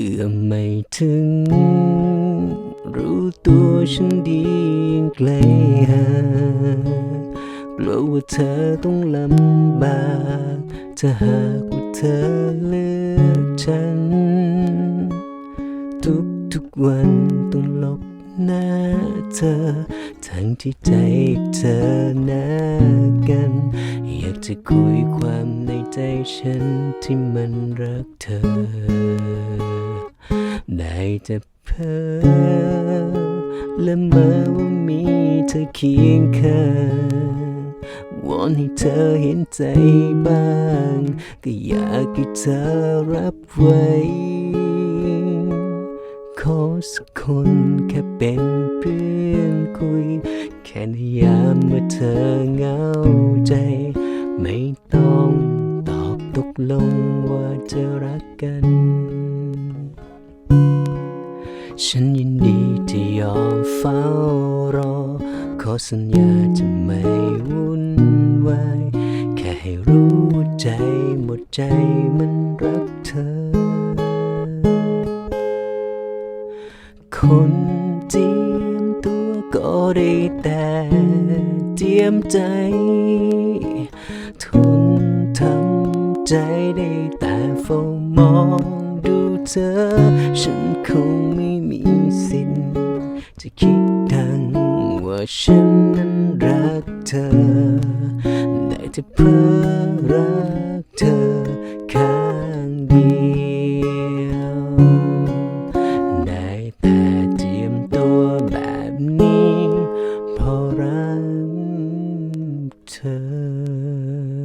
เอื้อมไม่ถึง รู้ตัวฉันดียังไกลห่างกลัวว่าเธอต้องลำบากถ้าหากว่าเธอเลือกฉัน ทุกทุกวันต้องหลบหน้าเธอ ทั้งที่ใจเธอหน้ากัน อยากจะคุยความในใจฉันที่มันรักเธอ แต่เพ้อและเมื่อว่ามีเธอเคียงข้างวอนให้เธอเห็นใจบ้าง ก็อยากให้เธอรับไว้ ขอสักคนแค่เป็นเพื่อนคุย แค่ในยามเมื่อเธอเหงาใจ ไม่ต้องตอบตกลงว่าจะรักกัน ฉันยินดีที่ยอมเฝ้ารอ ขอสัญญาจะไม่วุ่นวาย แค่ให้รู้ว่าใจหมดใจมันรักเธอ คนเจียมตัวก็ได้แต่เจียมใจ ทนทำใจได้แต่เฝ้ามองดูเธอ ฉันคง ฉันนั้นรักเธอ ได้แต่เพื่อรักเธอข้างเดียว ได้แต่เจียมตัวแบบนี้ พอรักเธอ